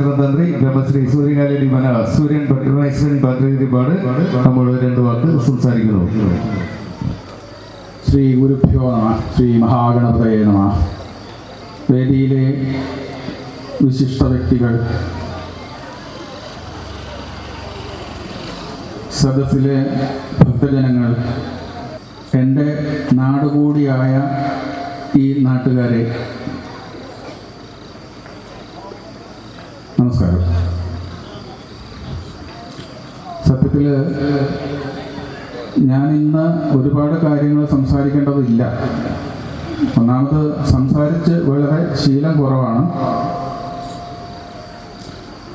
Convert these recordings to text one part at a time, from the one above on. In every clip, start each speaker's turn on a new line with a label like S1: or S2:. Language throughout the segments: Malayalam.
S1: ബ്രഹ്മശ്രീ സൂര്യകാലി മന സൂര്യൻ വൈശ്വരൻ ഭദ്രപാട് നമ്മൾ രണ്ട് വാക്ക് സംസാരിക്കുന്നു.
S2: ശ്രീ ഗുരുഭ്യോ നമ ശ്രീ മഹാഗണപതയെ നമ. വേദിയിലെ വിശിഷ്ട വ്യക്തികൾ സദസ്സിലെ ഭക്തജനങ്ങൾ എന്റെ നാടുകൂടിയായ ഈ നാട്ടുകാരെ നമസ്കാരം. സത്യത്തിൽ ഞാൻ ഇന്ന് ഒരുപാട് കാര്യങ്ങൾ സംസാരിക്കേണ്ടതില്ല. ഒന്നാമത് സംസാരിച്ച് വളരെ ശീലം കുറവാണ്.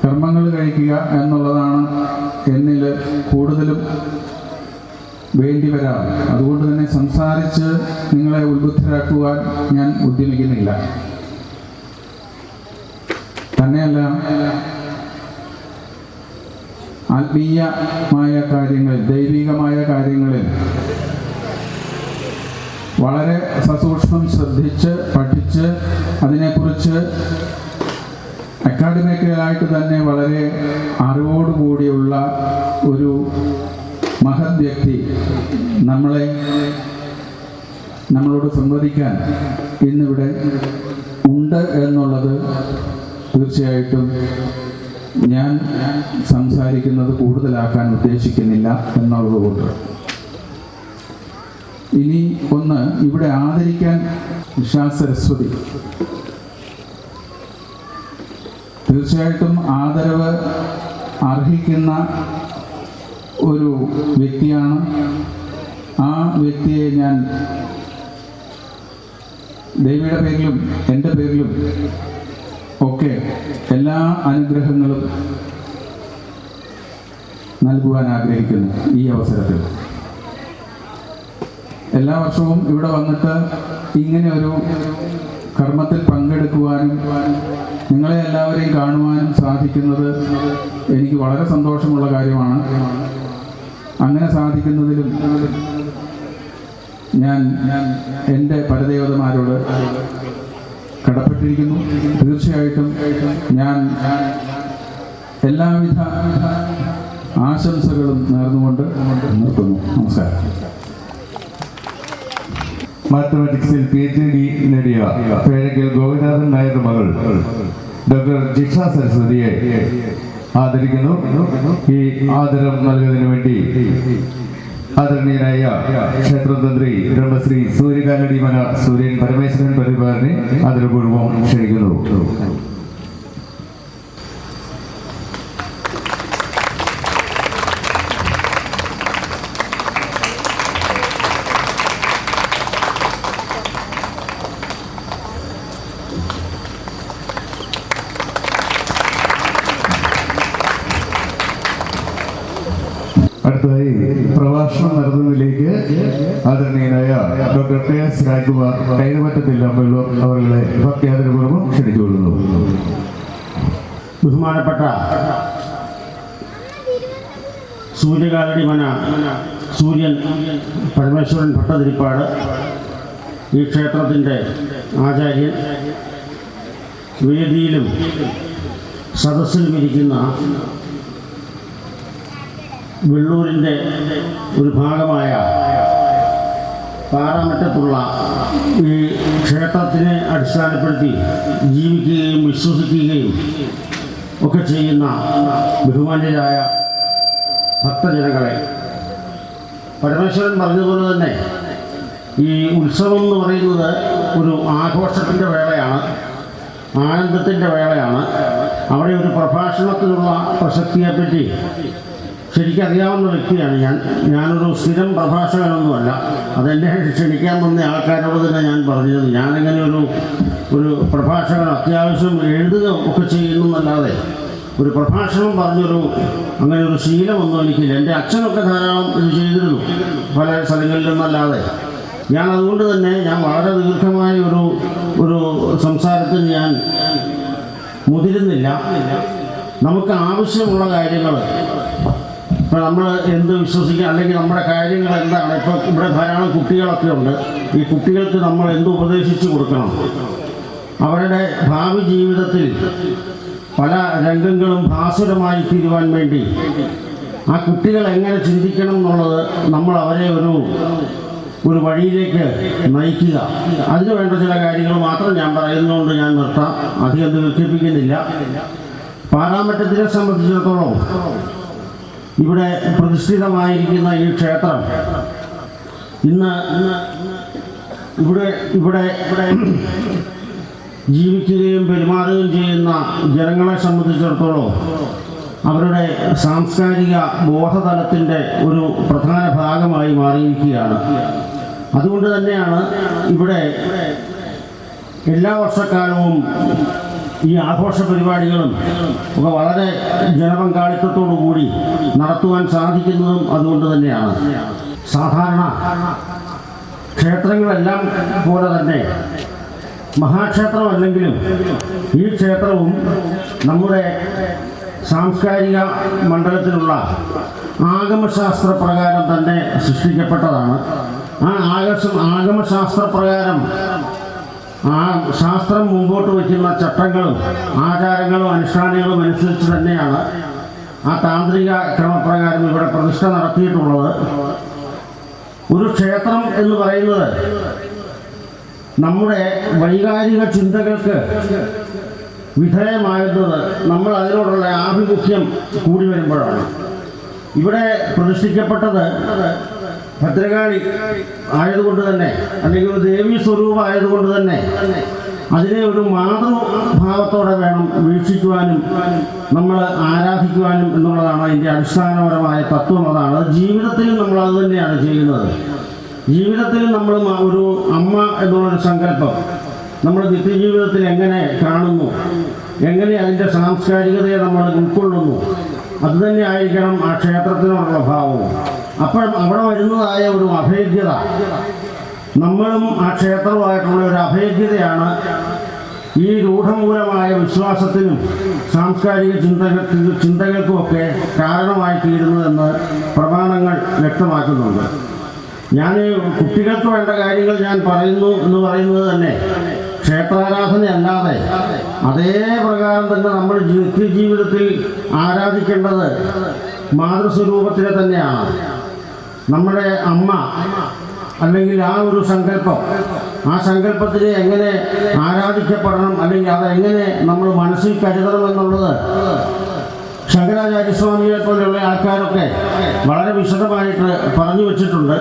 S2: കർമ്മങ്ങൾ കഴിക്കുക എന്നുള്ളതാണ് എന്നിൽ കൂടുതലും വേണ്ടി വരാറ്. അതുകൊണ്ട് തന്നെ സംസാരിച്ച് നിങ്ങളെ ഉത്ബുദ്ധരാക്കുവാൻ ഞാൻ ഉദ്യമിക്കുന്നില്ല തന്നെയല്ല ആത്മീയമായ കാര്യങ്ങൾ ദൈവികമായ കാര്യങ്ങളിൽ വളരെ സസൂക്ഷ്മം ശ്രദ്ധിച്ച് പഠിച്ച് അതിനെക്കുറിച്ച് അക്കാഡമിക്കലായിട്ട് തന്നെ വളരെ അറിവോടുകൂടിയുള്ള ഒരു മഹത് വ്യക്തി നമ്മളെ നമ്മളോട് സംവദിക്കാൻ ഇന്നിവിടെ ഉണ്ട് എന്നുള്ളത് തീർച്ചയായിട്ടും ഞാൻ സംസാരിക്കുന്നത് കൂടുതലാക്കാൻ ഉദ്ദേശിക്കുന്നില്ല എന്നുള്ളതുകൊണ്ട്. ഇനി ഒന്ന് ഇവിടെ ആദരിക്കാൻ നിഷാ സരസ്വതി തീർച്ചയായിട്ടും ആദരവ് അർഹിക്കുന്ന ഒരു വ്യക്തിയാണ്. ആ വ്യക്തിയെ ഞാൻ ദേവിയുടെ പേരിലും എന്റെ പേരിലും ഒക്കെ എല്ലാ അനുഗ്രഹങ്ങളും നൽകുവാൻ ആഗ്രഹിക്കുന്നു ഈ അവസരത്തിൽ. എല്ലാ വർഷവും ഇവിടെ വന്നിട്ട് ഇങ്ങനെ ഒരു കർമ്മത്തിൽ പങ്കെടുക്കുവാനും നിങ്ങളെ എല്ലാവരെയും കാണുവാനും സാധിക്കുന്നത് എനിക്ക് വളരെ സന്തോഷമുള്ള കാര്യമാണ്. അങ്ങനെ സാധിക്കുന്നതിലും ഞാൻ എന്റെ പരദേവതമാരോട് കടപ്പെട്ടിരിക്കുന്നു. തീർച്ചയായിട്ടും ഞാൻ എല്ലാവിധ ആശംസകളും നേർന്നുകൊണ്ട് നിർത്തുന്നു. നമസ്കാരം.
S1: മാത്തമാറ്റിക്സിൽ പി എച്ച് ഡി നേടിയ പേരക്കൽ ഗോപിനാഥൻ നായരുടെ മകൾ ഡോക്ടർ ജിഷ സരസ്വതിയെ ആദരിക്കുന്നു. ഈ ആദരം നൽകുന്നതിന് വേണ്ടി ആദരണീയനായ ക്ഷേത്രതന്ത്രി ബ്രഹ്മശ്രീ സൂര്യകാലടി മന സൂര്യൻ പരമേശ്വരൻ പരിപാലനെ ആദരപൂർവം ക്ഷണിക്കുന്നു. അടുത്തതായി പ്രഭാഷണം നടത്തുന്നതിലേക്ക് ആദരണീയനായ ഡോക്ടർ കെ എസ് രാജ്കുമാർ കൈതമറ്റത്തിൽ അമ്പള്ളൂർ അവരുടെ ഭക്തിയാദരപൂർവം ക്ഷണിച്ചുകൊള്ളുന്നു.
S3: ബഹുമാനപ്പെട്ട സൂര്യകാലടി മന സൂര്യൻ പരമേശ്വരൻ ഭട്ടതിരിപ്പാട് ഈ ക്ഷേത്രത്തിന്റെ ആചാര്യൻ വേദിയിലും സദസ്സിലും ഇരിക്കുന്ന വെള്ളൂരിന്റെ ഒരു ഭാഗമായ പാറാമറ്റത്തുള്ള ഈ ക്ഷേത്രത്തിനെ അടിസ്ഥാനപ്പെടുത്തി ജീവിക്കുകയും വിശ്വസിക്കുകയും ഒക്കെ ചെയ്യുന്ന ബഹുമാന്യരായ ഭക്തജനങ്ങളെ പരമേശ്വരൻ പറഞ്ഞതുപോലെ തന്നെ ഈ ഉത്സവം എന്ന് പറയുന്നത് ഒരു ആഘോഷത്തിന്റെ വേളയാണ് ആനന്ദത്തിന്റെ വേളയാണ്. അവിടെ ഒരു പ്രഭാഷണത്തിനുള്ള പ്രസക്തിയെപ്പറ്റി ശരിക്കും അറിയാവുന്ന വ്യക്തിയാണ് ഞാൻ. ഞാനൊരു സ്ഥിരം പ്രഭാഷകനൊന്നുമല്ല. അതെന്നെ ക്ഷണിക്കാൻ വന്ന ആൾക്കാരോട് തന്നെ ഞാൻ പറഞ്ഞത്. ഞാനിങ്ങനെ ഒരു ഒരു പ്രഭാഷകൻ അത്യാവശ്യം എഴുതുക ഒക്കെ ചെയ്യുന്നു എന്നല്ലാതെ ഒരു പ്രഭാഷണം പറഞ്ഞൊരു അങ്ങനെ ഒരു ശീലമൊന്നും എനിക്കില്ല. എന്റെ അച്ഛനൊക്കെ ധാരാളം ഇത് ചെയ്തിരുന്നു പല സ്ഥലങ്ങളിൽ നിന്നല്ലാതെ. ഞാൻ അതുകൊണ്ട് തന്നെ ഞാൻ വളരെ ദീർഘമായ ഒരു ഒരു സംസാരത്തിൽ ഞാൻ മുതിരുന്നില്ല. നമുക്ക് ആവശ്യമുള്ള കാര്യങ്ങൾ ഇപ്പം നമ്മൾ എന്ത് വിശ്വസിക്കുക അല്ലെങ്കിൽ നമ്മുടെ കാര്യങ്ങൾ എന്താണ്? ഇപ്പോൾ ഇവിടെ ധാരാളം കുട്ടികളൊക്കെ ഉണ്ട്. ഈ കുട്ടികൾക്ക് നമ്മൾ എന്ത് ഉപദേശിച്ചു കൊടുക്കണം? അവരുടെ ഭാവി ജീവിതത്തിൽ പല രംഗങ്ങളും ഭാസുരമായി തീരുവാൻ വേണ്ടി ആ കുട്ടികൾ എങ്ങനെ ചിന്തിക്കണം എന്നുള്ളത് നമ്മൾ അവരെ ഒരു ഒരു വഴിയിലേക്ക് നയിക്കുക. അതിനു വേണ്ട ചില കാര്യങ്ങൾ മാത്രം ഞാൻ പറയുന്നതുകൊണ്ട് ഞാൻ നിർത്താം. അധികം ദീർഘിപ്പിക്കുന്നില്ല. പാരാമറ്റത്തിനെ സംബന്ധിച്ചിടത്തോളം ഇവിടെ പ്രതിഷ്ഠിതമായിരിക്കുന്ന ഈ ക്ഷേത്രം ഇന്ന് ഇവിടെ ഇവിടെ ഇവിടെ ജീവിക്കുകയും പെരുമാറുകയും ചെയ്യുന്ന ജനങ്ങളെ സംബന്ധിച്ചിടത്തോളം അവരുടെ സാംസ്കാരിക ബോധതലത്തിന്റെ ഒരു പ്രധാന ഭാഗമായി മാറിയിരിക്കുകയാണ്. അതുകൊണ്ട് തന്നെയാണ് ഇവിടെ എല്ലാ വർഷക്കാലവും ഈ ആഘോഷ പരിപാടികളും ഒക്കെ വളരെ ജനപങ്കാളിത്തത്തോടുകൂടി നടത്തുവാൻ സാധിക്കുന്നതും അതുകൊണ്ട് തന്നെയാണ്. സാധാരണ ക്ഷേത്രങ്ങളെല്ലാം പോലെ തന്നെ മഹാക്ഷേത്രമല്ലെങ്കിലും ഈ ക്ഷേത്രവും നമ്മുടെ സാംസ്കാരിക മണ്ഡലത്തിലുള്ള ആഗമശാസ്ത്ര പ്രകാരം തന്നെ സൃഷ്ടിക്കപ്പെട്ടതാണ്. ആ ആഗമശാസ്ത്ര പ്രകാരം ആ ശാസ്ത്രം മുമ്പോട്ട് വയ്ക്കുന്ന ചട്ടങ്ങളും ആചാരങ്ങളും അനുഷ്ഠാനങ്ങളും അനുസരിച്ച് തന്നെയാണ് ആ താന്ത്രിക ക്രമപ്രകാരം ഇവിടെ പ്രതിഷ്ഠ നടത്തിയിട്ടുള്ളത്. ഒരു ക്ഷേത്രം എന്ന് പറയുന്നത് നമ്മുടെ വൈകാരിക ചിന്തകൾക്ക് വിധേയമാകുന്നത് നമ്മൾ അതിനോടുള്ള ആഭിമുഖ്യം കൂടി വരുമ്പോഴാണ്. ഇവിടെ പ്രതിഷ്ഠിക്കപ്പെട്ടത് ഭദ്രകാളി ആയതുകൊണ്ട് തന്നെ അല്ലെങ്കിൽ ഒരു ദേവീ സ്വരൂപം ആയതുകൊണ്ട് തന്നെ അതിനെ ഒരു മാതൃഭാവത്തോടെ വേണം വീക്ഷിക്കുവാനും നമ്മൾ ആരാധിക്കുവാനും എന്നുള്ളതാണ് അതിന്റെ അടിസ്ഥാനപരമായ തത്വം. അതാണ് അത് ജീവിതത്തിലും നമ്മൾ അത് തന്നെയാണ് ചെയ്യുന്നത്. ജീവിതത്തിൽ നമ്മൾ ഒരു അമ്മ എന്നുള്ളൊരു സങ്കല്പം നമ്മൾ നിത്യജീവിതത്തിൽ എങ്ങനെ കാണുന്നു എങ്ങനെ അതിന്റെ സാംസ്കാരികതയെ നമ്മൾ ഉൾക്കൊള്ളുന്നു അതുതന്നെ ആയിരിക്കണം ആ ക്ഷേത്രത്തിനോടുള്ള ഭാവവും. അപ്പോൾ അവിടെ വരുന്നതായ ഒരു അഭേദ്യത. നമ്മളും ആ ക്ഷേത്രവുമായിട്ടുള്ള ഒരു അഭേദ്യതയാണ് ഈ രൂഢമൂലമായ വിശ്വാസത്തിനും സാംസ്കാരിക ചിന്തകൾക്ക് ചിന്തകൾക്കുമൊക്കെ കാരണമായി തീരുന്നതെന്ന് പ്രമാണങ്ങൾ വ്യക്തമാക്കുന്നുണ്ട്. ഞാൻ കുട്ടികൾക്ക് വേണ്ട കാര്യങ്ങൾ ഞാൻ പറയുന്നു എന്ന് പറയുന്നത് തന്നെ ക്ഷേത്രാരാധന അല്ലാതെ അതേ പ്രകാരം തന്നെ നമ്മൾ നിത്യജീവിതത്തിൽ ആരാധിക്കേണ്ടത് മാതൃസ്വരൂപത്തിനെ തന്നെയാണ്. നമ്മുടെ അമ്മ അല്ലെങ്കിൽ ആ ഒരു സങ്കല്പം ആ സങ്കല്പത്തിനെ എങ്ങനെ ആരാധിക്കപ്പെടണം അല്ലെങ്കിൽ അതെങ്ങനെ നമ്മൾ മനസ്സിൽ കരുതണം എന്നുള്ളത് ശങ്കരാചാര്യസ്വാമിയെ പോലെയുള്ള ആൾക്കാരൊക്കെ വളരെ വിശദമായിട്ട് പറഞ്ഞു വെച്ചിട്ടുണ്ട്.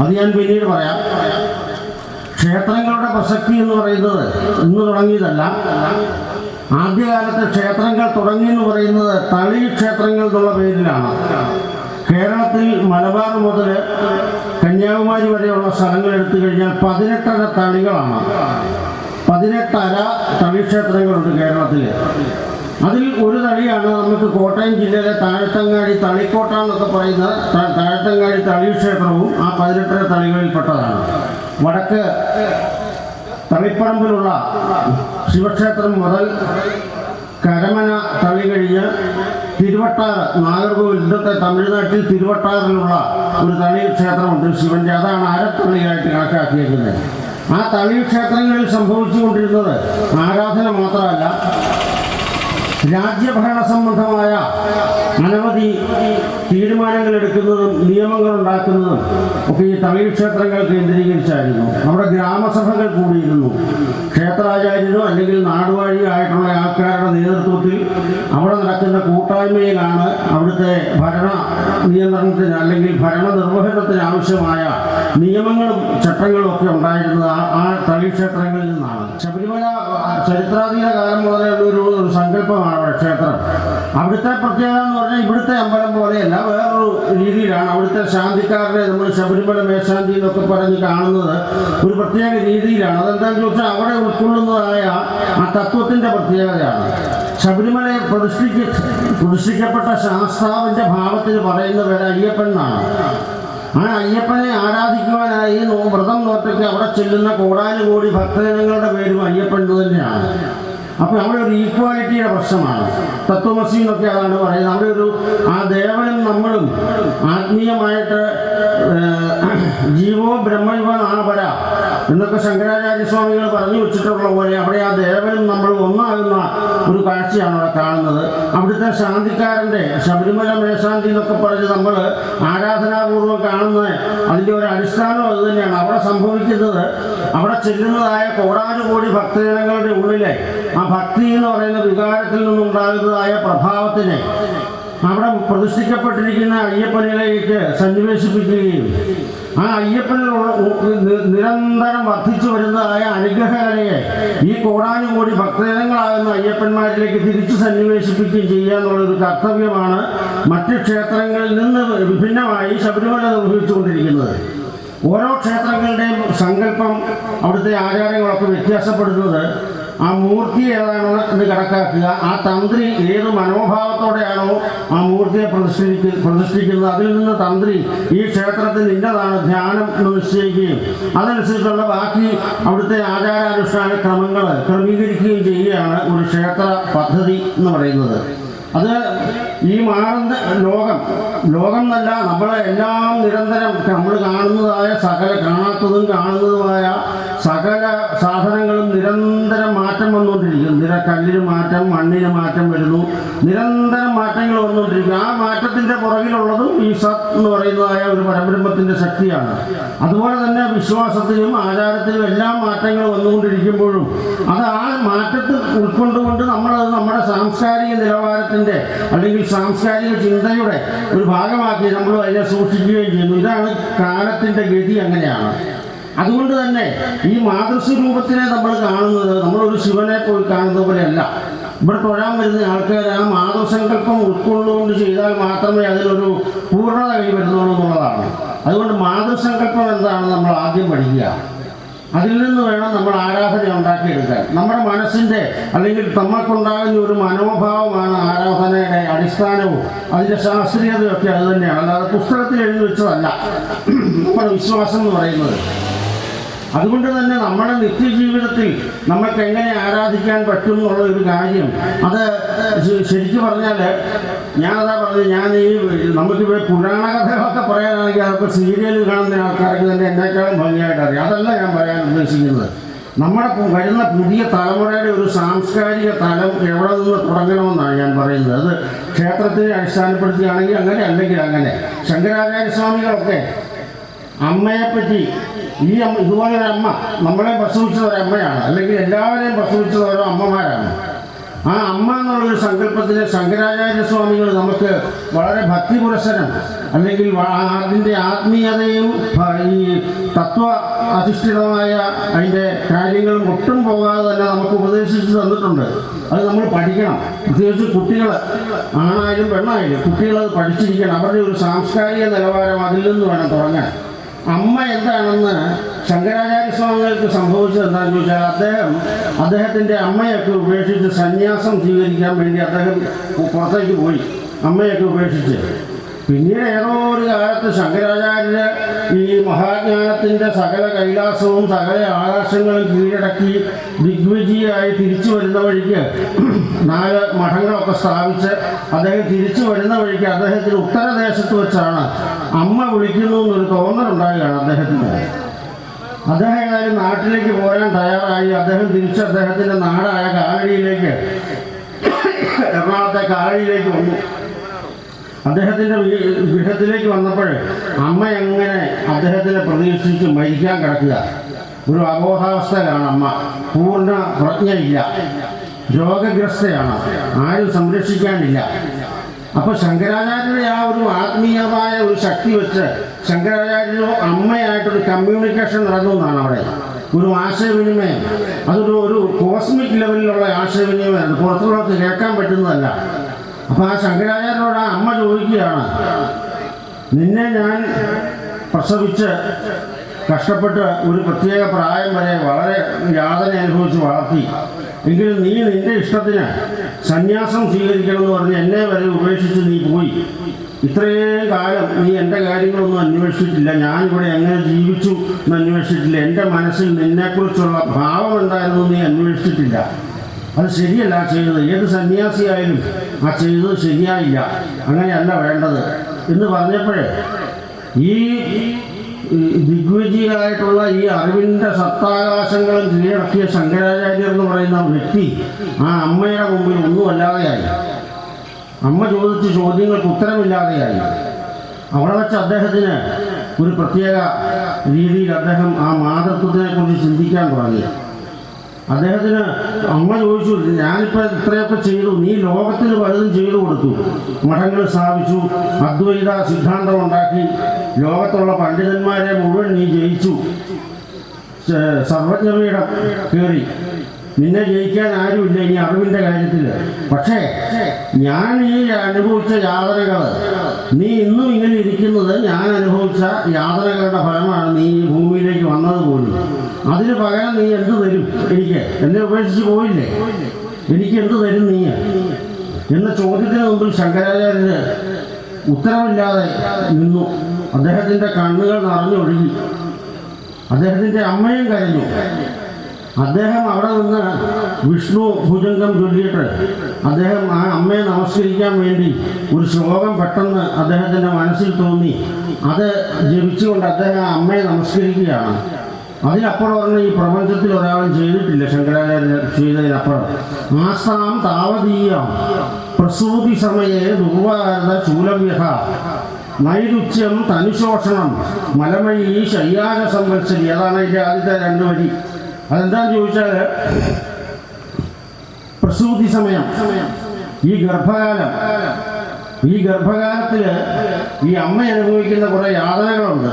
S3: അത് ഞാൻ പിന്നീട് പറയാം. ക്ഷേത്രങ്ങളുടെ പ്രസക്തി എന്ന് പറയുന്നത് ഇന്ന് തുടങ്ങിയതല്ല. ആദ്യകാലത്ത് ക്ഷേത്രങ്ങൾ തുടങ്ങി എന്ന് പറയുന്നത് തളി ക്ഷേത്രങ്ങൾ എന്നുള്ള പേരിലാണ്. കേരളത്തിൽ മലബാർ മുതൽ കന്യാകുമാരി വരെയുള്ള സ്ഥലങ്ങൾ എടുത്തു കഴിഞ്ഞാൽ പതിനെട്ടര തളികളാണ്. പതിനെട്ടര തളിക്ഷേത്രങ്ങളുണ്ട് കേരളത്തിൽ അതിൽ ഒരു തളിയാണ് നമുക്ക് കോട്ടയം ജില്ലയിലെ താഴത്തങ്ങാടി തളിക്കോട്ട എന്നൊക്കെ പറയുന്ന താഴത്തങ്ങാടി തളി ക്ഷേത്രവും ആ പതിനെട്ടര തളികളിൽപ്പെട്ടതാണ്. വടക്ക് തളിപ്പറമ്പിലുള്ള ശിവക്ഷേത്രം മുതൽ കരമന തളി കഴിഞ്ഞ് തിരുവട്ടാറ് നാഗർകോവിൽ ഇന്നത്തെ തമിഴ്നാട്ടിൽ തിരുവട്ടാറിലുള്ള ഒരു തളി ക്ഷേത്രമുണ്ട് ശിവന്റെ അതാണ് അരത്തളിയായിട്ട് കണക്കാക്കിയിരിക്കുന്നത് ആ തളി ക്ഷേത്രങ്ങളിൽ സംഭവിച്ചുകൊണ്ടിരുന്നത് ആരാധന മാത്രമല്ല രാജ്യഭരണ സംബന്ധമായ അനവധി തീരുമാനങ്ങൾ എടുക്കുന്നതും നിയമങ്ങൾ ഉണ്ടാക്കുന്നതും ഒക്കെ ഈ തമിഴ് ക്ഷേത്രങ്ങൾ കേന്ദ്രീകരിച്ചായിരുന്നു. നമ്മുടെ ഗ്രാമസഭകൾ കൂടിയിരുന്നു. ക്ഷേത്രാചാര്യനോ അല്ലെങ്കിൽ നാടുവാഴിയോ ആയിട്ടുള്ള ആൾക്കാരുടെ നേതൃത്വത്തിൽ അവിടെ നടക്കുന്ന കൂട്ടായ്മയിലാണ് അവിടുത്തെ ഭരണ നിയന്ത്രണത്തിന് അല്ലെങ്കിൽ ഭരണ നിർവഹണത്തിന് ആവശ്യമായ നിയമങ്ങളും ചട്ടങ്ങളും ഒക്കെ ഉണ്ടായിരുന്നത് ആ തളി ക്ഷേത്രങ്ങളിൽ നിന്നാണ്. ശബരിമല ചരിത്രാധീന കാലം മുതലുള്ള ഒരു സങ്കല്പമാണ് ക്ഷേത്രം. അവിടുത്തെ പ്രത്യേകത എന്ന് പറഞ്ഞാൽ ഇവിടുത്തെ അമ്പലം പോലെയല്ല വേറൊരു രീതിയിലാണ് അവിടുത്തെ ശാന്തിക്കാരനെ നമ്മൾ ശബരിമല മേശാന്തി എന്നൊക്കെ പറഞ്ഞ് കാണുന്നത് ഒരു പ്രത്യേക രീതിയിലാണ്. അതെന്താണെന്ന് ചോദിച്ചാൽ അവിടെ ഉൾക്കൊള്ളുന്നതായ ആ തത്വത്തിന്റെ പ്രത്യേകതയാണ്. ശബരിമലയെ പ്രതിഷ്ഠിക്ക പ്രതിഷ്ഠിക്കപ്പെട്ട ശാസ്താവിന്റെ ഭാവത്തിൽ പറയുന്ന പേര് അയ്യപ്പൻ എന്നാണ്. ആ അയ്യപ്പനെ ആരാധിക്കുവാനായി വ്രതം നോറ്റയ്ക്ക് അവിടെ ചെല്ലുന്ന കോടാനുകോടി ഭക്തജനങ്ങളുടെ പേരും അയ്യപ്പൻ തന്നെയാണ്. അപ്പോൾ അവിടെ ഒരു ഈക്വാലിറ്റിയുടെ പ്രശ്നമാണ്. തത്വമസി എന്നൊക്കെ അതാണ് പറയുന്നത് അവിടെ ഒരു ആ ദേവനും നമ്മളും ആത്മീയമായിട്ട് ജീവോ ബ്രഹ്മയുവ നാപര എന്നൊക്കെ ശങ്കരാചാര്യ സ്വാമികൾ പറഞ്ഞു വെച്ചിട്ടുള്ള പോലെ അവിടെ ആ ഒന്നാകുന്ന ഒരു കാഴ്ചയാണ് അവിടെ കാണുന്നത്. അവിടുത്തെ ശാന്തിക്കാരന്റെ ശബരിമല മേശാന്തി എന്നൊക്കെ പറഞ്ഞ് നമ്മൾ ആരാധനാപൂർവം കാണുന്ന അതിന്റെ ഒരു അടിസ്ഥാനം അത് തന്നെയാണ്. അവിടെ സംഭവിക്കുന്നത് അവിടെ ചെല്ലുന്നതായ കോടാനുകോടി ഭക്തജനങ്ങളുടെ ഉള്ളിലെ ആ ഭക്തി എന്ന് പറയുന്ന വികാരത്തിൽ നിന്നുണ്ടാകുന്നതായ പ്രഭാവത്തിനെ അവിടെ പ്രതിഷ്ഠിക്കപ്പെട്ടിരിക്കുന്ന അയ്യപ്പനിലേക്ക് സന്നിവേശിപ്പിക്കുകയും ആ അയ്യപ്പനിലുള്ള നി- നിരന്തരം വർദ്ധിച്ചു വരുന്നതായ അനുഗ്രഹകലയെ ഈ കോടാനുകൂടി ഭക്തജനങ്ങളാകുന്ന അയ്യപ്പന്മാരിലേക്ക് തിരിച്ചു സന്നിവേശിപ്പിക്കുകയും ചെയ്യുക എന്നുള്ളൊരു കർത്തവ്യമാണ് മറ്റു ക്ഷേത്രങ്ങളിൽ നിന്ന് വിഭിന്നമായി ശബരിമല നിർവഹിച്ചുകൊണ്ടിരിക്കുന്നത്. ഓരോ ക്ഷേത്രങ്ങളുടെയും സങ്കല്പം അവിടുത്തെ ആചാരങ്ങളൊക്കെ വ്യത്യാസപ്പെടുന്നത്. ആ മൂർത്തി ഏതാണോ എന്ന് കണക്കാക്കുക ആ തന്ത്രി ഏത് മനോഭാവത്തോടെയാണോ ആ മൂർത്തിയെ പ്രതിഷ്ഠിക്ക പ്രതിഷ്ഠിക്കുന്നത്? അതിൽ നിന്ന് തന്ത്രി ഈ ക്ഷേത്രത്തിൽ ഇന്നതാണ് ധ്യാനം എന്ന് നിശ്ചയിക്കുകയും അതനുസരിച്ചുള്ള ബാക്കി അവിടുത്തെ ആചാരാനുഷ്ഠാന ക്രമങ്ങൾ ക്രമീകരിക്കുകയും ചെയ്യുകയാണ് ഒരു ക്ഷേത്ര പദ്ധതി എന്ന് പറയുന്നത്. അത് ഈ മാറുന്ന ലോകം ലോകം എന്നല്ല നമ്മളെ എല്ലാം നിരന്തരം നമ്മൾ കാണുന്നതായ സകല കാണാത്തതും കാണുന്നതുമായ സകല സാധനങ്ങളും നിരന്തരം മാറ്റം വന്നുകൊണ്ടിരിക്കും നിര കല്ലിന് മാറ്റം മണ്ണിന് മാറ്റം വരുന്നു. നിരന്തരം മാറ്റങ്ങൾ വന്നുകൊണ്ടിരിക്കും ആ മാറ്റത്തിന്റെ പുറകിലുള്ളതും ഈ സത് എന്ന് പറയുന്നതായ ഒരു പരബ്രഹ്മത്തിന്റെ ശക്തിയാണ്. അതുപോലെ തന്നെ വിശ്വാസത്തിലും ആചാരത്തിലും എല്ലാം മാറ്റങ്ങൾ വന്നുകൊണ്ടിരിക്കുമ്പോഴും അത് ആ മാറ്റത്തിൽ ഉൾക്കൊണ്ടുകൊണ്ട് നമ്മളത് നമ്മുടെ സാംസ്കാരിക നിലവാരത്തിന്റെ അല്ലെങ്കിൽ സാംസ്കാരിക ചിന്തയുടെ ഒരു ഭാഗമാക്കി നമ്മൾ അതിനെ സൂക്ഷിക്കുകയും ചെയ്യുന്നു. ഇതാണ് കാലത്തിന്റെ ഗതി അങ്ങനെയാണ്. അതുകൊണ്ട് തന്നെ ഈ മാതൃസ്വരൂപത്തിനെ നമ്മൾ കാണുന്നത് നമ്മളൊരു ശിവനെ പോയി കാണുന്ന പോലെയല്ല. ഇവിടെ തൊഴാൻ വരുന്ന ആൾക്കാർ ആ മാതൃസങ്കല്പം ഉൾക്കൊള്ളുകൊണ്ട് ചെയ്താൽ മാത്രമേ അതിനൊരു പൂർണത കൈവരുന്നുള്ളൂ എന്നുള്ളതാണ്. അതുകൊണ്ട് മാതൃസങ്കല്പം എന്താണ് നമ്മൾ ആദ്യം പഠിക്കുക. അതിൽ നിന്ന് വേണം നമ്മൾ ആരാധന ഉണ്ടാക്കിയെടുക്കാൻ. നമ്മുടെ മനസ്സിന്റെ അല്ലെങ്കിൽ നമ്മൾക്കുണ്ടാകുന്ന ഒരു മനോഭാവമാണ് ആരാധനയുടെ അടിസ്ഥാനവും. അതിന്റെ ശാസ്ത്രീയതയൊക്കെ അത് തന്നെയാണ്. അല്ലാതെ പുസ്തകത്തിൽ എഴുതി വെച്ചതല്ല. നമ്മുടെ വിശ്വാസം എന്ന് പറയുന്നത് അതുകൊണ്ട് തന്നെ നമ്മുടെ നിത്യജീവിതത്തിൽ നമുക്ക് എങ്ങനെ ആരാധിക്കാൻ പറ്റും എന്നുള്ള ഒരു കാര്യം. അത് ശരിക്കും പറഞ്ഞാൽ ഞാനതാ പറഞ്ഞത് ഞാൻ ഈ നമുക്കിവിടെ പുരാണ കഥകളൊക്കെ പറയാനാണെങ്കിൽ അതൊക്കെ സീരിയൽ കാണുന്ന ആൾക്കാർക്ക് തന്നെ എന്നെക്കാളും ഭംഗിയായിട്ട് അറിയാം. അതല്ല ഞാൻ പറയാൻ ഉദ്ദേശിക്കുന്നത്. നമ്മുടെ വരുന്ന പുതിയ തലമുറയുടെ ഒരു സാംസ്കാരിക തലം എവിടെ നിന്ന് തുടങ്ങണമെന്നാണ് ഞാൻ പറയുന്നത്. അത് ക്ഷേത്രത്തെ അടിസ്ഥാനപ്പെടുത്തിയാണെങ്കിൽ അങ്ങനെ അല്ലെങ്കിൽ അങ്ങനെ. ശങ്കരാചാര്യ സ്വാമികളൊക്കെ അമ്മയെപ്പറ്റി ഈ അമ്മ ഇതുപോലെ ഒരു അമ്മ നമ്മളെ പ്രസവിച്ചത് ഒരു അമ്മയാണ്. അല്ലെങ്കിൽ എല്ലാവരെയും പ്രസവിച്ചത് ഓരോ അമ്മമാരാണ്. ആ അമ്മ എന്നുള്ളൊരു സങ്കല്പത്തിന് ശങ്കരാചാര്യ സ്വാമികൾ നമുക്ക് വളരെ ഭക്തി പുരസരം അല്ലെങ്കിൽ അതിന്റെ ആത്മീയതയും ഈ തത്വ അധിഷ്ഠിതമായ അതിന്റെ കാര്യങ്ങളും ഒട്ടും പോകാതെ തന്നെ നമുക്ക് ഉപദേശിച്ച് തന്നിട്ടുണ്ട്. അത് നമ്മൾ പഠിക്കണം. പ്രത്യേകിച്ച് കുട്ടികൾ ആണായാലും പെണ്ണായാലും കുട്ടികളത് പഠിച്ചിരിക്കണം. അവരുടെ ഒരു സാംസ്കാരിക നിലവാരം അതിൽ നിന്ന് വേണം തുടങ്ങാൻ. അമ്മ എന്താണെന്ന് ശങ്കരാചാര്യ സ്വാമികൾക്ക് സംഭവിച്ചത് എന്താണെന്ന് ചോദിച്ചാൽ അദ്ദേഹം അദ്ദേഹത്തിന്റെ അമ്മയൊക്കെ ഉപേക്ഷിച്ച് സന്യാസം സ്വീകരിക്കാൻ വേണ്ടി അദ്ദേഹം പുറത്തേക്ക് പോയി. അമ്മയൊക്കെ ഉപേക്ഷിച്ച്. പിന്നീട് ഏതോ ഒരു കാലത്ത് ശങ്കരാചാര്യര് ഈ മഹാജ്ഞാനത്തിന്റെ സകല കൈലാസവും സകല ആകാശങ്ങളും കീഴടക്കി ദിഗ്വിജയായി തിരിച്ചു വരുന്ന വഴിക്ക് നാല് മഠങ്ങളൊക്കെ സ്ഥാപിച്ച് അദ്ദേഹം തിരിച്ചു വരുന്ന വഴിക്ക് അദ്ദേഹത്തിന് ഉത്തരദേശത്ത് വെച്ചാണ് അമ്മ വിളിക്കുന്നു എന്നൊരു തോന്നലുണ്ടാകുകയാണ് അദ്ദേഹത്തിന്. അദ്ദേഹം ഏതായാലും നാട്ടിലേക്ക് പോരാൻ തയ്യാറായി. അദ്ദേഹം തിരിച്ച് അദ്ദേഹത്തിന്റെ നാടായ കാലടിയിലേക്ക് എറണാകുളത്തെ കാലടിയിലേക്ക് വന്നു. അദ്ദേഹത്തിന്റെ ഗൃഹത്തിലേക്ക് വന്നപ്പോൾ അമ്മ എങ്ങനെ അദ്ദേഹത്തിനെ പ്രതീക്ഷിച്ച് മരിക്കാൻ കിടക്കുക? ഒരു അബോധാവസ്ഥയിലാണ് അമ്മ. പൂർണ പ്രജ്ഞയില്ല. രോഗഗ്രസ്തയാണ്. ആരും സംരക്ഷിക്കാനില്ല. അപ്പോൾ ശങ്കരാചാര്യരുടെ ആ ഒരു ആത്മീയമായ ഒരു ശക്തി വെച്ച് ശങ്കരാചാര്യരും അമ്മയായിട്ടൊരു കമ്മ്യൂണിക്കേഷൻ നടന്നു എന്നാണ് അവിടെ. ഒരു ആശയവിനിമയം. അതൊരു ഒരു കോസ്മിക് ലെവലിലുള്ള ആശയവിനിമയമാണ്. പുറത്തുള്ളവർക്ക് കേൾക്കാൻ പറ്റുന്നതല്ല. അപ്പോൾ ആ ശങ്കരാചാര്യനോട് ആ അമ്മ ചോദിക്കുകയാണ്. നിന്നെ ഞാൻ പ്രസവിച്ച് കഷ്ടപ്പെട്ട് ഒരു പ്രത്യേക പ്രായം വരെ വളരെ യാതന അനുഭവിച്ച് വളർത്തി. എങ്കിലും നീ നിന്റെ ഇഷ്ടത്തിന് സന്യാസം സ്വീകരിക്കണമെന്ന് പറഞ്ഞ് എന്നെ വരെ ഉപേക്ഷിച്ച് നീ പോയി. ഇത്രയും കാലം നീ എന്റെ കാര്യങ്ങളൊന്നും അന്വേഷിച്ചിട്ടില്ല. ഞാനിവിടെ എങ്ങനെ ജീവിച്ചു എന്ന് അന്വേഷിച്ചിട്ടില്ല. എന്റെ മനസ്സിൽ നിന്നെക്കുറിച്ചുള്ള ഭാവം എന്തായിരുന്നു നീ അന്വേഷിച്ചിട്ടില്ല. അത് ശരിയല്ല ചെയ്തത്. ഏത് സന്യാസിയായാലും ആ ചെയ്തത് ശരിയായില്ല. അങ്ങനെയല്ല വേണ്ടത്. എന്ന് പറഞ്ഞപ്പോഴേ ഈ ദിഗ്വിജികളായിട്ടുള്ള ഈ അറിവിന്റെ സത്താകാശങ്ങളും കീഴടക്കിയ ശങ്കരാചാര്യർ എന്ന് പറയുന്ന വ്യക്തി ആ അമ്മയുടെ മുമ്പിൽ ഒന്നുമല്ലാതെയായി. അമ്മ ചോദിച്ച ചോദ്യങ്ങൾക്ക് ഉത്തരമില്ലാതെയായി. അവിടെ വെച്ച് അദ്ദേഹത്തിന് ഒരു പ്രത്യേക രീതിയിൽ അദ്ദേഹം ആ മാതൃത്വത്തിനെ കുറിച്ച് ചിന്തിക്കാൻ തുടങ്ങി. അദ്ദേഹത്തിന് അമ്മ ചോദിച്ചു ഞാനിപ്പോൾ ഇത്രയൊക്കെ ചെയ്തു നീ ലോകത്തിന് പലതും ചെയ്തു കൊടുത്തു. മഠങ്ങൾ സ്ഥാപിച്ചു അദ്വൈത സിദ്ധാന്തം ഉണ്ടാക്കി. ലോകത്തുള്ള പണ്ഡിതന്മാരെ മുഴുവൻ നീ ജയിച്ചു. സർവജ്ഞപീഠം കയറി. നിന്നെ ജയിക്കാൻ ആരുമില്ല ഇനി അറിവിന്റെ കാര്യത്തിൽ പക്ഷേ ഞാൻ ഈ അനുഭവിച്ച യാതനകൾ നീ ഇന്നും ഇങ്ങനെ ഇരിക്കുന്നത് ഞാൻ അനുഭവിച്ച യാതനകളുടെ ഫലമാണ് നീ ഈ ഭൂമിയിലേക്ക് വന്നത് പോലും. അതിന് പകരം നീ എന്ത് തരും? എനിക്ക് എന്നെ ഉപേക്ഷിച്ച് പോയില്ലേ? എനിക്ക് എന്ത് തരും നീ? എന്ന ചോദ്യത്തിന് മുമ്പിൽ ശങ്കരാചാര്യന് ഉത്തരവില്ലാതെ നിന്നു. അദ്ദേഹത്തിന്റെ കണ്ണുകൾ നിറഞ്ഞൊഴുകി. അദ്ദേഹത്തിന്റെ അമ്മയും കരഞ്ഞു. അദ്ദേഹം അവിടെ നിന്ന് വിഷ്ണു ഭുജംഗം ചൊല്ലിയിട്ട് അദ്ദേഹം ആ അമ്മയെ നമസ്കരിക്കാൻ വേണ്ടി ഒരു ശ്ലോകം പെട്ടെന്ന് അദ്ദേഹത്തിന്റെ മനസ്സിൽ തോന്നി. അത് ജപിച്ചുകൊണ്ട് അദ്ദേഹം അമ്മയെ നമസ്കരിക്കുകയാണ്. അതിനപ്പുറം പറഞ്ഞ ഈ പ്രപഞ്ചത്തിൽ ഒരാളും ചെയ്തിട്ടില്ല ശങ്കരാചാര്യ ചെയ്തതിനപ്പുറം ആസാം താവതീയം പ്രസൂതി സമയെ ദുർവാരത ശൂലവ്യഹ. നൈരുച്യം തനുശോഷണം മലമഴി ശയ്യാന സംവത്സരി. അതാണ് അതിന്റെ ആദ്യത്തെ രണ്ട് വരി. അതെന്താന്ന് ചോദിച്ചാൽ പ്രസൂതി സമയം. ഈ ഗർഭകാലം. ഈ ഗർഭകാലത്തിൽ ഈ അമ്മ അനുഭവിക്കുന്ന കുറേ യാതനകളുണ്ട്.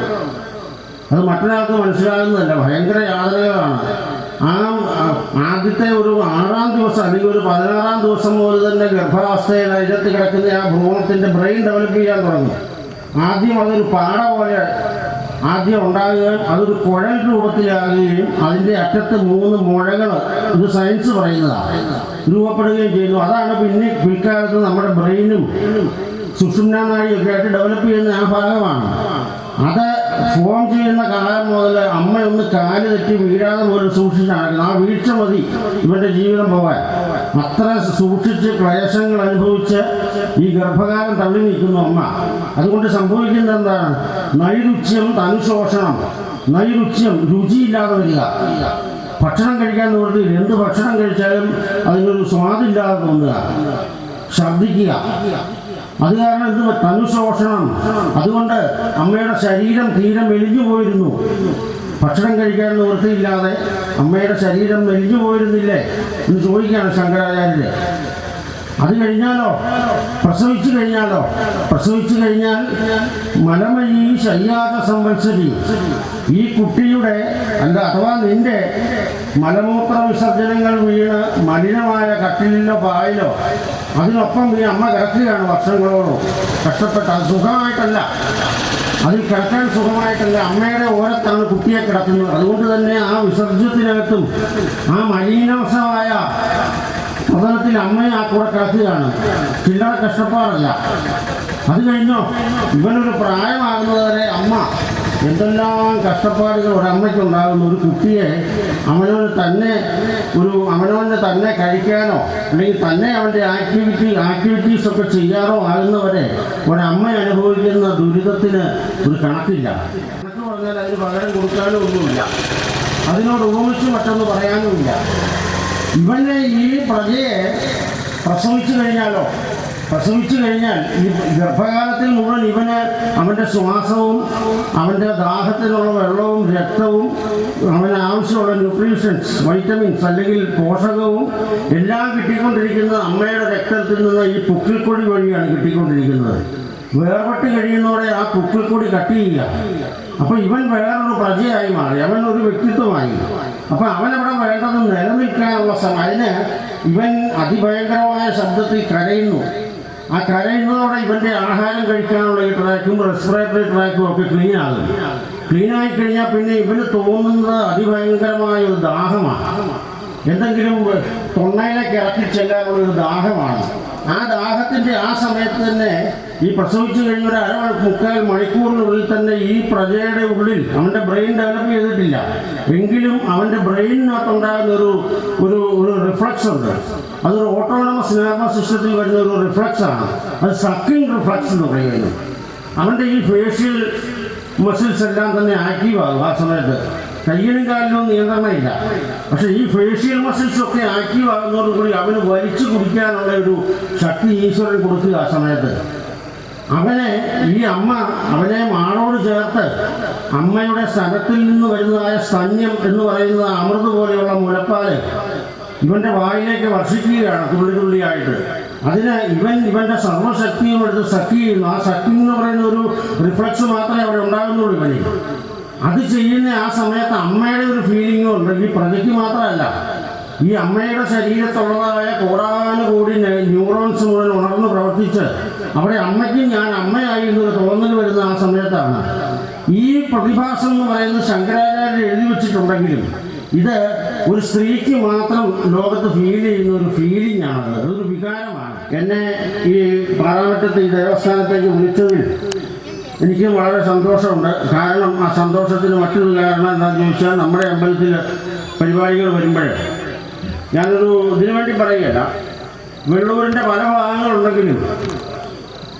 S3: അത് മറ്റൊരാൾക്ക് മനസ്സിലാകുന്നതല്ല. ഭയങ്കര യാതനകളാണ്. ആ ആദ്യത്തെ ഒരു ആറാം ദിവസം അല്ലെങ്കിൽ ഒരു പതിനാറാം ദിവസം മുതൽ തന്നെ ഗർഭാവസ്ഥയിൽ അതിനകത്ത് കിടക്കുന്ന ആ ഭ്രൂണത്തിന്റെ ബ്രെയിൻ ഡെവലപ്പ് ചെയ്യാൻ തുടങ്ങും. ആദ്യം അതൊരു പാട പോലെ ആദ്യം ഉണ്ടാകുകയും അതൊരു കുഴൽ രൂപത്തിലാകുകയും അതിന്റെ അറ്റത്ത് മൂന്ന് മുഴകൾ ഇത് സയൻസ് പറയുന്നതാണ് രൂപപ്പെടുകയും ചെയ്യുന്നു അതാണ് പിന്നെ പിൽക്കാലത്ത് നമ്മുടെ ബ്രെയിനും സുഷുമ്ന നാഴിയൊക്കെ ആയിട്ട് ഡെവലപ്പ് ചെയ്യുന്ന ആ ഭാഗമാണ്. അത് ഫോം ചെയ്യുന്ന കാലം മുതൽ അമ്മ ഒന്ന് കാൽ തെറ്റി വീഴാതെ പോലും സൂക്ഷിച്ച് ആ വീഴ്ച മതി ഇവന്റെ ജീവിതം പോവാൻ. അത്ര സൂക്ഷിച്ച് ക്ലേശങ്ങൾ അനുഭവിച്ച് ഈ ഗർഭകാലം തള്ളി നിൽക്കുന്നു അമ്മ. അതുകൊണ്ട് സംഭവിക്കുന്നത് എന്താണ്? നൈരുച്യം തനുശോഷണം. നൈരുച്യം രുചിയില്ലാതെ വരിക. ഭക്ഷണം കഴിക്കാൻ തോന്നി എന്ത് ഭക്ഷണം കഴിച്ചാലും അതിനൊരു സ്വാദില്ലാതെ തോന്നുക. ഛർദ്ദിക്കുക. അത് കാരണം ഇത് തനുശോഷണം. അതുകൊണ്ട് അമ്മയുടെ ശരീരം തീരെ മെലിഞ്ഞു പോയിരുന്നു. ഭക്ഷണം കഴിക്കാൻ നിവൃത്തിയില്ലാതെ അമ്മയുടെ ശരീരം മെലിഞ്ഞു പോയിരുന്നില്ലേ എന്ന് ചോദിക്കുകയാണ് ശങ്കരാചാര്യര്. അത് കഴിഞ്ഞാലോ? പ്രസവിച്ചു കഴിഞ്ഞാലോ? പ്രസവിച്ചു കഴിഞ്ഞാൽ മലമയി ശയ്യാത സംവത്സരി. ഈ കുട്ടിയുടെ അല്ല അഥവാ നിന്റെ മലമൂത്ര വിസർജനങ്ങൾ വീണ് മലിനമായ കട്ടിലിലോ പായലോ അതിനൊപ്പം ഈ അമ്മ കിടക്കുകയാണ് വർഷങ്ങളോളം കഷ്ടപ്പെട്ട അത് സുഖമായിട്ടല്ല. അതിൽ കിടക്കാൻ സുഖമായിട്ടല്ല. അമ്മയുടെ ഓരത്താണ് കുട്ടിയെ കിടക്കുന്നത്. അതുകൊണ്ട് തന്നെ ആ വിസർജ്യത്തിനകത്തും ആ മലീനാംശമായ പതനത്തിൽ അമ്മയെ ആ കൂടെ കിടക്കുകയാണ്. ചില്ലറ കഷ്ടപ്പാടല്ല. അത് കഴിഞ്ഞോ? ഇവനൊരു പ്രായമാകുന്നത് വരെ അമ്മ എന്തെല്ലാം കഷ്ടപ്പാടുകൾ ഒരു ഒരു കുട്ടിയെ അവനവന് തന്നെ ഒരു അവനവന് തന്നെ കഴിക്കാനോ അല്ലെങ്കിൽ തന്നെ അവന്റെ ആക്ടിവിറ്റി ആക്ടിവിറ്റീസ് ഒക്കെ ചെയ്യാറോ ആകുന്നവരെ ഒരമ്മ അനുഭവിക്കുന്ന ദുരിതത്തിന് ഒരു കണക്കില്ല. കണക്ക് പറഞ്ഞാൽ അതിന് പകരം കൊടുക്കാനും ഒന്നുമില്ല. അതിനോട് ഉപമിച്ച് മറ്റൊന്ന് പറയാനുമില്ല. ഇവന്റെ ഈ പ്രജയെ പ്രസവിച്ചു കഴിഞ്ഞാലോ? പ്രസവിച്ചു കഴിഞ്ഞാൽ ഈ ഗർഭകാലത്തിൽ മുഴുവൻ ഇവന് അവന്റെ ശ്വാസവും അവന്റെ ദാഹത്തിനുള്ള വെള്ളവും രക്തവും അവന് ആവശ്യമുള്ള ന്യൂട്രീഷൻസ് വൈറ്റമിൻസ് അല്ലെങ്കിൽ പോഷകവും എല്ലാം കിട്ടിക്കൊണ്ടിരിക്കുന്നത് അമ്മയുടെ രക്തത്തിൽ നിന്ന് ഈ പുക്കിൽക്കൊടി വഴിയാണ് കിട്ടിക്കൊണ്ടിരിക്കുന്നത്. വേർപെട്ട് കഴിയുന്നതോടെ ആ പുക്കിൽക്കൊടി കട്ട് ചെയ്യുക അപ്പോൾ ഇവൻ വേറൊരു പ്രജയായി മാറി. അവൻ ഒരു വ്യക്തിത്വമായി. അപ്പൊ അവനവിടെ വേണ്ടത് നിലനിൽക്കാനുള്ള സമയം. അതിന് ഇവൻ അതിഭയങ്കരമായ ശബ്ദത്തിൽ കരയുന്നു. ആ കരയുന്നതോടെ ഇവന്റെ ആഹാരം കഴിക്കാനുള്ള ഈ ട്രാക്കും റെസ്പിറേറ്ററി ട്രാക്കും ഒക്കെ ക്ലീൻ ആകും ക്ലീൻ ആയി കഴിഞ്ഞാൽ പിന്നെ ഇവന് തോന്നുന്നത് അതിഭയങ്കരമായ ഒരു ദാഹമാണ്. എന്തെങ്കിലും തൊണ്ണയിലേക്ക് ഇറക്കി ചെല്ലാനുള്ള ഒരു ദാഹമാണ്. ആ ദാഹത്തിന്റെ ആ സമയത്ത് തന്നെ ഈ പ്രസവിച്ചു കഴിഞ്ഞ ഒരു അര മുക്കാൽ മണിക്കൂറിനുള്ളിൽ തന്നെ ഈ പ്രജയുടെ ഉള്ളിൽ അവന്റെ ബ്രെയിൻ ഡെവലപ്പ് ചെയ്തിട്ടില്ല. എങ്കിലും അവന്റെ ബ്രെയിനിനകത്തുണ്ടാകുന്ന ഒരു ഒരു ഒരു റിഫ്ലക്സ് ഉണ്ട്. അതൊരു ഓട്ടോണമസ് നെർവസ് സിസ്റ്റത്തിൽ വരുന്ന ഒരു റിഫ്ലക്സ് ആണ്. അത് സക്കിംഗ് റിഫ്ലക്സ് എന്ന് പറയുന്നത് അവന്റെ ഈ ഫേഷ്യൽ മസിൽസ് എല്ലാം തന്നെ ആക്റ്റീവ് ആകും ആ സമയത്ത്. കയ്യിലും കാലിലും നിയന്ത്രണമില്ല. പക്ഷെ ഈ ഫേഷ്യൽ മസിൽസ് ഒക്കെ ആക്റ്റീവ് ആകുന്നതോടുകൂടി അവന് വലിച്ചു കുടിക്കാനുള്ള ഒരു ശക്തി ഈശ്വരൻ കൊടുക്കുക ആ സമയത്ത്. അവനെ ഈ അമ്മ അവനെ മാളോട് ചേർത്ത് അമ്മയുടെ സ്ഥലത്തിൽ നിന്ന് വരുന്നതായ സ്തന്യം എന്ന് പറയുന്ന അമൃത് പോലെയുള്ള മുലപ്പാൽ ഇവന്റെ വായിലേക്ക് വർഷിക്കുകയാണ് തുള്ളി തുള്ളിയായിട്ട്. അതിന് ഇവൻ ഇവന്റെ സർവശക്തിയും എടുത്ത് സഖ്യ ചെയ്യുന്നു. ആ ശക്തി എന്ന് പറയുന്ന ഒരു റിഫ്ലക്സ് മാത്രമേ അവിടെ ഉണ്ടാകുന്നുള്ളൂ ഇവന് അത് ചെയ്യുന്ന ആ സമയത്ത് അമ്മയുടെ ഒരു ഫീലിംഗ് ഉണ്ട്. ഈ പ്രജയ്ക്ക് മാത്രമല്ല. ഈ അമ്മയുടെ ശരീരത്തുള്ളതായ കോടാനുകൂടി കൂടി ന്യൂറോൺസ് മുഴുവൻ ഉണർന്ന് പ്രവർത്തിച്ച് അവിടെ അമ്മയ്ക്ക് ഞാൻ അമ്മയായി എന്നൊരു തോന്നൽ വരുന്ന ആ സമയത്താണ്. ഈ പ്രതിഭാസം എന്ന് പറയുന്നത് ശങ്കരാചാര്യ എഴുതി വെച്ചിട്ടുണ്ടെങ്കിലും ഇത് ഒരു സ്ത്രീക്ക് മാത്രം ലോകത്ത് ഫീൽ ചെയ്യുന്ന ഒരു ഫീലിംഗ് ആണ് അതൊരു വികാരമാണ്. എന്നെ ഈ പാറാമറ്റത്ത് ഈ ദേവസ്ഥാനത്തേക്ക് വിളിച്ചതിൽ എനിക്കും വളരെ സന്തോഷമുണ്ട്. കാരണം ആ സന്തോഷത്തിന് മറ്റൊരു കാരണം എന്താണെന്ന് ചോദിച്ചാൽ നമ്മുടെ അമ്പലത്തിൽ പരിപാടികൾ വരുമ്പോഴേ. ഞാനൊരു ഇതിനു വേണ്ടി പറയുകയല്ല. വെള്ളൂരിന്റെ പല ഭാഗങ്ങളുണ്ടെങ്കിലും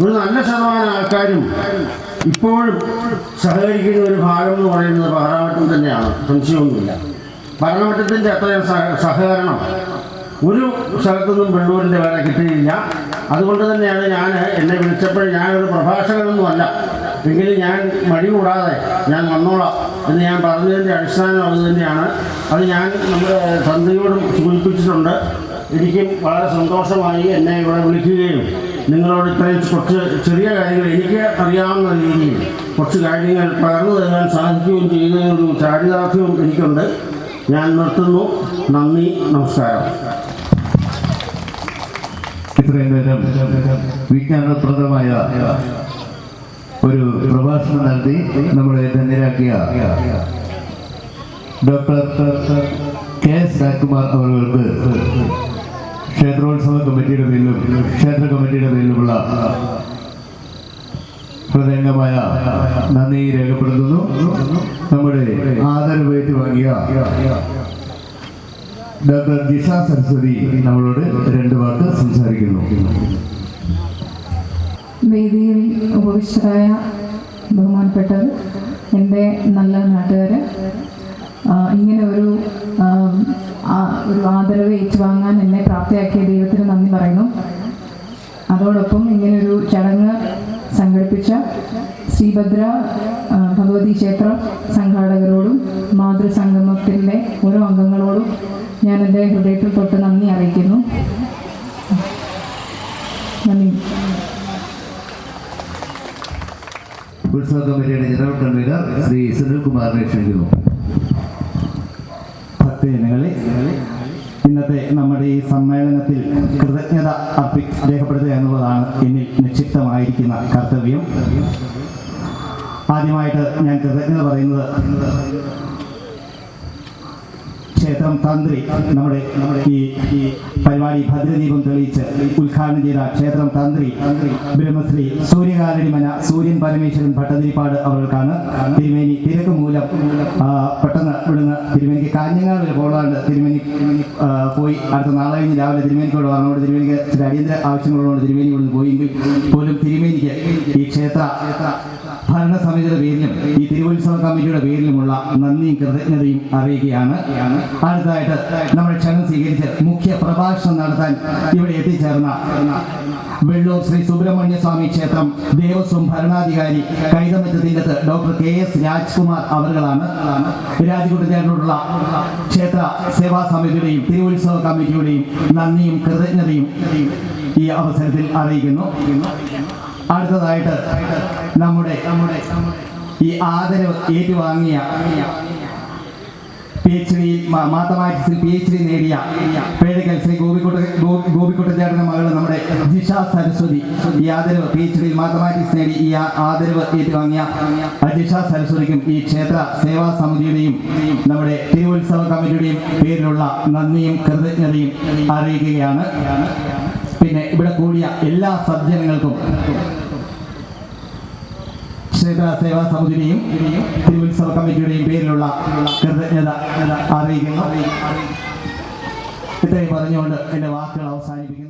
S3: ഒരു നല്ല ശതമാനം ആൾക്കാരും ഇപ്പോഴും സഹകരിക്കുന്ന ഒരു ഭാഗം എന്ന് പറയുന്നത് പാറാമറ്റം തന്നെയാണ്. സംശയമൊന്നുമില്ല. ഭരണവട്ടത്തിന്റെ അത്രയും സഹ- സഹകരണം ഒരു സ്ഥലത്തുനിന്നും വെള്ളൂരിന്റെ വേറെ കിട്ടിയില്ല. അതുകൊണ്ട് തന്നെയാണ് ഞാൻ എന്നെ വിളിച്ചപ്പോൾ ഞാനൊരു പ്രഭാഷകനൊന്നുമല്ല. എങ്കിലും ഞാൻ മടി കൂടാതെ ഞാൻ വന്നോളാം എന്ന് ഞാൻ പറഞ്ഞതിന്റെ അടിസ്ഥാനം അത് തന്നെയാണ്. അത് ഞാൻ നമ്മുടെ തന്ത്രിയോടും സൂചിപ്പിച്ചിട്ടുണ്ട്. എനിക്കും വളരെ സന്തോഷമായി എന്നെ ഇവിടെ വിളിക്കുകയും നിങ്ങളോട് ഇത്രയും കുറച്ച് ചെറിയ കാര്യങ്ങൾ എനിക്ക് അറിയാവുന്ന രീതിയിൽ കുറച്ച് കാര്യങ്ങൾ പകർന്നു തരാൻ സാധിക്കുകയും ചെയ്യുന്നതിനൊരു ചാരിതാർത്ഥ്യവും എനിക്കുണ്ട്. ഞാൻ നിർത്തുന്നു. നന്ദി. നമസ്കാരം.
S1: ഇത്രയും നേരം വിജ്ഞാനപ്രദമായ ഒരു പ്രഭാഷണം നടത്തി നമ്മളെ ധന്യരാക്കിയ ഡോക്ടർ കെ എസ് രാജ്കുമാർ അവർക്ക് ക്ഷേത്രോത്സവ കമ്മിറ്റിയുടെ പേരിലും ക്ഷേത്ര കമ്മിറ്റിയുടെ പേരിലുമുള്ള ഹൃദയംഗമായ നന്ദി രേഖപ്പെടുത്തുന്നു. നമ്മുടെ ആദരവേറ്റ് വാങ്ങിയ ഡോക്ടർ ജിഷ സരസ്വതി നമ്മളോട് രണ്ട് വാക്ക് സംസാരിക്കുന്നു.
S4: വേദിയിൽ ഉപവിഷ്ടരായ ബഹുമാനപ്പെട്ടവർ എന്റെ നല്ല നാട്ടുകാർ ഇങ്ങനെ ഒരു ഒരു ആദരവ് ഏറ്റുവാങ്ങാൻ എന്നെ പ്രാപ്തിയാക്കിയ ദൈവത്തിന് നന്ദി പറയുന്നു. അതോടൊപ്പം ഇങ്ങനൊരു ചടങ്ങ് സംഘടിപ്പിച്ച ശ്രീഭദ്ര ഭഗവതി ക്ഷേത്ര സംഘാടകരോടും മാതൃസംഗമത്തിന്റെ ഓരോ അംഗങ്ങളോടും ഞാൻ എന്റെ ഹൃദയത്തിൽ തൊട്ട് നന്ദി അറിയിക്കുന്നു. നന്ദി.
S1: ഉത്സവ കമ്മിറ്റിയുടെ ജനറൽ കൺവീനർ ശ്രീ സുനിൽകുമാറിനെ ക്ഷണിക്കുന്നു.
S5: ഭക്തജനങ്ങളെ ഇന്നത്തെ നമ്മുടെ ഈ സമ്മേളനത്തിൽ കൃതജ്ഞത അർപ്പി രേഖപ്പെടുത്തുക എന്നുള്ളതാണ് എന്നിൽ നിക്ഷിപ്തമായിരിക്കുന്ന കർത്തവ്യം. ആദ്യമായിട്ട് ഞാൻ കൃതജ്ഞത പറയുന്നത് ക്ഷേത്രം തന്ത്രി നമ്മുടെ നമ്മുടെ ഈ ഈ പരിപാടി ഭദ്രദീപം തെളിയിച്ച് ഉദ്ഘാടനം ചെയ്ത ക്ഷേത്രം തന്ത്രി ബ്രഹ്മശ്രീ സൂര്യകാലടി മന സൂര്യൻ പരമേശ്വരൻ ഭട്ടതിരിപ്പാട് അവർക്കാണ്. തിരുമേനി തിരക്ക് മൂലം പെട്ടെന്ന് ഇവിടുന്ന് തിരുമേനിക്ക് കാഞ്ഞങ്ങാട് വരെ പോകാണ്ട് തിരുമേനി പോയി. അടുത്ത നാളെ കഴിഞ്ഞ് രാവിലെ തിരുമേനിക്കോട് പറഞ്ഞുകൊണ്ട് തിരുമേനിക്ക് ചില അടിയന്തര ആവശ്യങ്ങളോടുകൊണ്ട് തിരുമേനി ഇവിടുന്ന് പോയി പോലും തിരുമേനിക്ക് ഈ ക്ഷേത്ര ഭരണസമിതിയുടെ പേരിലും ഈ തിരുവോത്സവ കമ്മിറ്റിയുടെ പേരിലുമുള്ള നന്ദിയും കൃതജ്ഞതയും അറിയിക്കുകയാണ്. അടുത്തതായിട്ട് നമ്മൾ ക്ഷണം സ്വീകരിച്ച് മുഖ്യ പ്രഭാഷണം നടത്താൻ ഇവിടെ എത്തിച്ചേർന്ന വെള്ളൂർ ശ്രീ സുബ്രഹ്മണ്യ സ്വാമി ക്ഷേത്രം ദേവസ്വം ഭരണാധികാരി കൈതമറ്റത്തിന്റെ ഡോക്ടർ കെ എസ് രാജ്കുമാർ അവരുകളാണ് രാജകുട്ടിനോടുള്ള ക്ഷേത്ര സേവാ സമിതിയുടെയും തിരുവുത്സവ കമ്മിറ്റിയുടെയും നന്ദിയും കൃതജ്ഞതയും ഈ അവസരത്തിൽ അറിയിക്കുന്നു. അടുത്തതായിട്ട് നമ്മുടെ നമ്മുടെ ഈ ആദരവ് ഏറ്റുവാങ്ങിയ പി എച്ച് ഡി മാത്തമാറ്റിക്സിൽ പി എച്ച് ഡി നേടിയ പേഴക്കൽ ശ്രീ ഗോപിക്കുട്ട ഗോപിക്കുട്ടചേട്ടന്റെ മകൾ നമ്മുടെ ജിഷ സരസ്വതി. ഈ ആദരവ് പി എച്ച് ഡിയിൽ മാത്തമാറ്റിക്സ് നേടി ഈ ആദരവ് ഏറ്റുവാങ്ങിയ ജിഷ സരസ്വതിക്കും ഈ ക്ഷേത്ര സേവാ സമിതിയുടെയും നമ്മുടെ തിരുവുത്സവ കമ്മിറ്റിയുടെയും പേരിലുള്ള നന്ദിയും കൃതജ്ഞതയും അറിയിക്കുകയാണ്. പിന്നെ ഇവിടെ കൂടിയ എല്ലാ സജ്ജനങ്ങൾക്കും ക്ഷേത്ര സേവാ സമിതിയുടെയും തിരുവുത്സവ കമ്മിറ്റിയുടെയും പേരിലുള്ള കൃതജ്ഞത അറിയിക്കുന്നു. ഇത്രയും പറഞ്ഞുകൊണ്ട് എന്റെ വാക്കുകൾ അവസാനിപ്പിക്കുന്നു.